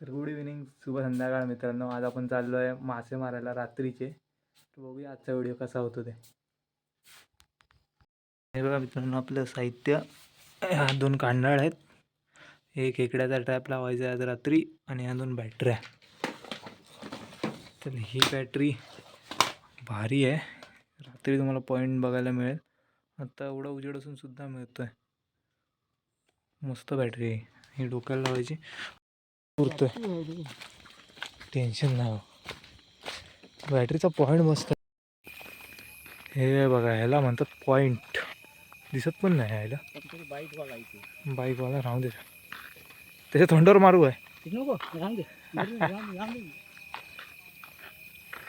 तर good evening शुभ संध्याकाळ मित्रांनो. आज आपण चाललो आहे मासे मारायला रात्रीचे. तर बघूया आजचा व्हिडिओ कसा होतो ते. हे बघा मित्रांनो आपलं साहित्य ह्या दोन कांडाळ आहेत. एक खेकड्याचा ट्रॅप लावायचा आहे आज रात्री आणि ह्या दोन बॅटऱ्या तर ही बॅटरी भारी आहे. रात्री तुम्हाला पॉईंट बघायला मिळेल. आता एवढा उजेड असून सुद्धा मिळतो आहे मस्त बॅटरी आहे. ही डोक्याला लावायची. पुरतोय. टेन्शन नाही हो. बॅटरीचा पॉईंट मस्त. आहे हे बघा ह्याला म्हणतात पॉईंट दिसत पण नाही ह्याला बाईकवाला राहून दे. त्याच्या तोंडावर मारू आहे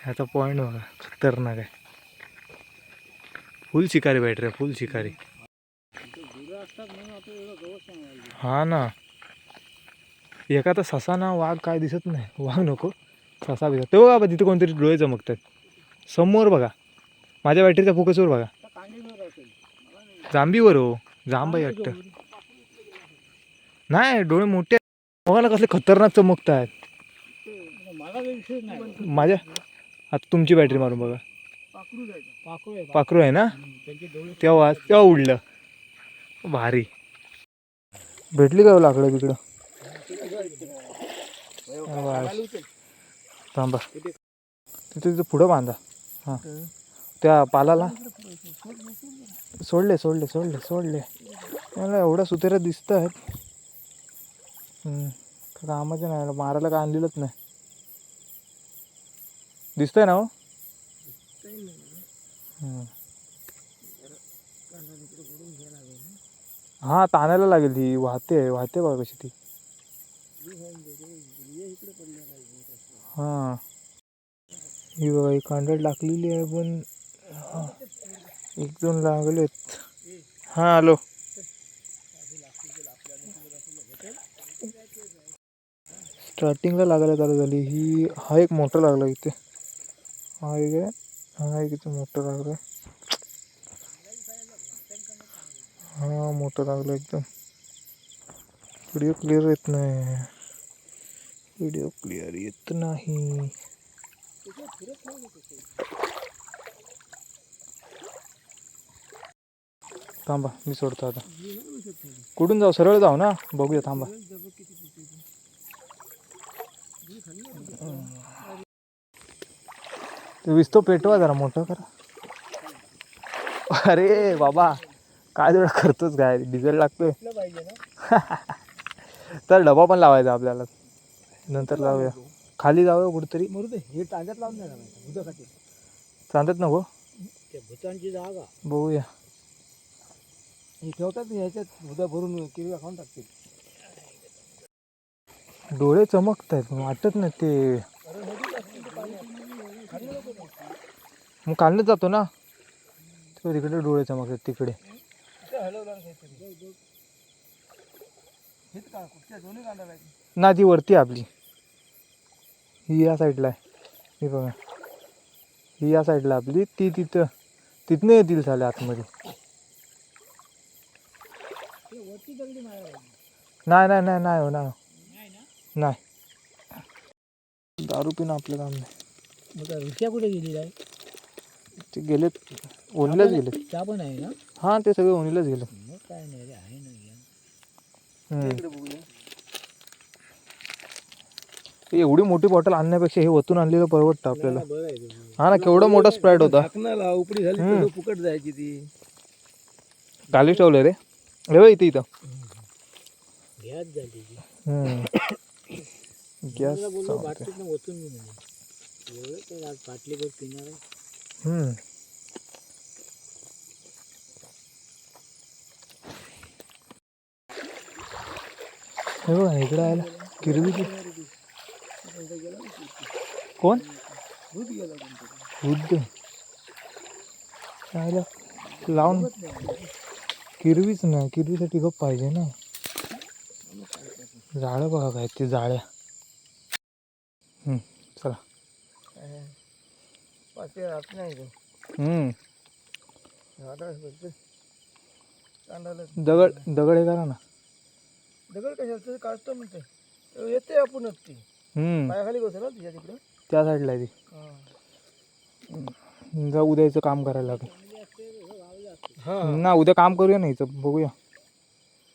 ह्याचा पॉईंट बघा खतरनाक आहे. फुल शिकारी बॅटरी आहे फुल शिकारी. हा ना. एका तर ससा ना वाघ काय दिसत नाही. वाघ नको. ससा दिसत ते बघा बा तिथे कोणतरी डोळे चमकतात. समोर बघा. माझ्या बॅटरीच्या फोकसवर बघा. जांबीवर हो. जांब आहे वाटतं नाही डोळे मोठे आहेत. बघा ना कसले खतरनाक चमकत आहेत माझ्या आता तुमची बॅटरी मारून बघा. पाखरू आहे ना? तेव्हा तेव्हा उडलं. भारी. भेटली का हो लाकडं बस. थांबा. तिथे तिथं पुढं बांधा. हां. त्या पालाला. सोडले सोडले सोडले सोडले. मला एवढ्या सुतेऱ्या दिसत आहेत. कामाचे नाही मारायला काय आणलेलंच नाही. दिसतंय ना हो? हां ताणायला लागेल ती वाहते वाहते बघा कशी ती. हा. ही बघा ही कांडळ टाकलेली आहे पण एक दोन लागलेत. हा हॅलो. स्टार्टिंगला लागायला चालू झाली ही हा एक मोठा लागला इथे. हा एक आहे हा एक इथे मोठं लागला. हा मोठं लागलं एकदम. व्हिडिओ क्लिअर येत नाही. व्हिडिओ क्लिअर येत नाही. थांबा मी सोडतो आता. कुठून जाऊ? सरळ जाऊ ना? बघूया थांबा. ते विस्तो पेटवा जरा मोठं करा. अरे बाबा काय तेवढं करतोच काय? डिझेल लागतोय. पाहिजे ना तर डबा पण लावायचा आपल्याला. नंतर लावूया? खाली जाऊया कुठेतरी. मरू दे हे टांग्यात लावून देणार भुता खाते चालत नको. त्या भुतांची जागा. बघूया. हे ठेवतात ह्याच्यात भुता भरून किरव्या खाऊन टाकतील. डोळे चमकत आहेत वाटत नाही ते. मग काढण्यात जातो ना? तो तिकडे डोळे चमकतात तिकडे. ना ती वरती आपली. ही या साईडला आहे. ही बघा. ही या साईडला आपली. ती तिथं तिथनं येतील झाले आतमध्ये. नाही नाही नाही नाही हो नाही हो. नाही. दारू पिणं आपलं काम नाही. कुठे गेलेली आहे ते गेलेत. ओनीलाच गेलेत. त्या पण आहे ना? हां ते सगळे ओनीलाच गेले काय नाही रे आहे ना या. हम्म. इकडे बघूया ते एवढी मोठी बॉटल आणण्यापेक्षा हे वतून आणलेलं परवडतं आपल्याला. हा ना केवढा मोठा स्प्राईट होता. झाकणाला उपडी झाली हम्म. तर फुकट जायची ती. खाली ठेवलं रे. हे इथे इथं. गॅस झाली एवढं पिणार. हे बघ इकडे आयला किरवी कोण? दूध गेला. बुद्ध लावून. किरवीच ना किरवीसाठी गप पाहिजे ना. जाळं बघा काय ते जाळ्या. चला. दगड दगड हे करा ना. दगड कशाचं काढतो म्हणते येते आपणच ती. पायाखाली बसेल ना तिच्या तिकडं? त्या साईडला आहे ती. जा उद्याचं काम करायला लागेल. ना उद्या काम करूया ना इथं बघूया.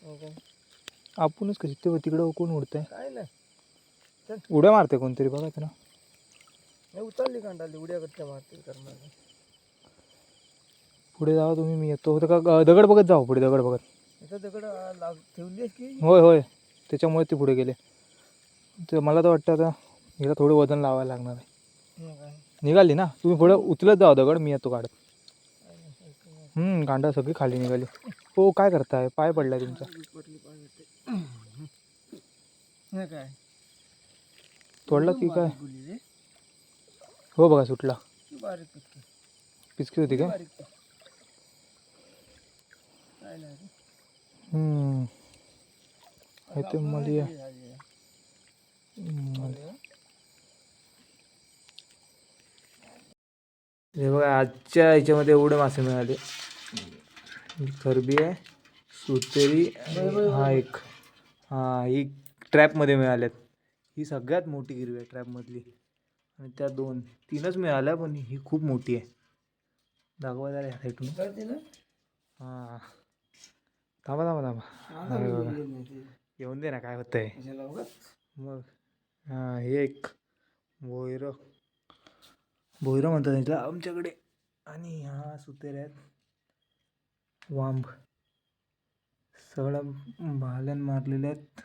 हो? आपणच कशी ते तिकडं कोण उडतंय? काय नाही. उड्या मारते कोणतरी बघायचं ना. उचलली कांडाली उड्या कट्ट्या करणार. पुढे जावा तुम्ही मी येतो. होतं का दगड बघत जाऊ पुढे दगड बघत. दगड ठेवली होय होय. त्याच्यामुळे ते पुढे गेले. तर मला तर वाटतं आता हिला थोडं वजन लावायला लागणार आहे? निघाली ना? तुम्ही पुढे उचलत जावा दगड मी येतो काढत कांदा सगळी खाली निघाली. हो काय करताय? पाय पडलाय तुमचा. काय? तोडला की काय. हो बघा सुटला. पिचकी. होती काय ती. काय नाही रे. हम्म हे हे झाली आहे. हे बघा आजच्या ह्याच्यामध्ये एवढे मासे मिळाले. ही खरबी आहे सुतेरी हा एक हा ही ट्रॅपमध्ये मिळाल्यात. ही सगळ्यात मोठी हिरवी आहे ट्रॅपमधली. आणि त्या दोन तीनच मिळाल्या पण ही खूप मोठी आहे. दाखवा जरा ह्या साईडून कळते ना? हां. थांबा थांबा थांबा. अरे मी बाबा. येऊन दे ना काय होतंय. कशाला उगाच? मग हां हे एक भोयरं भोयरं म्हणतात त्याला आमच्याकडे. आणि हा सुतेर आहेत. वांब सगळ्या भाल्यान मारलेल्या आहेत.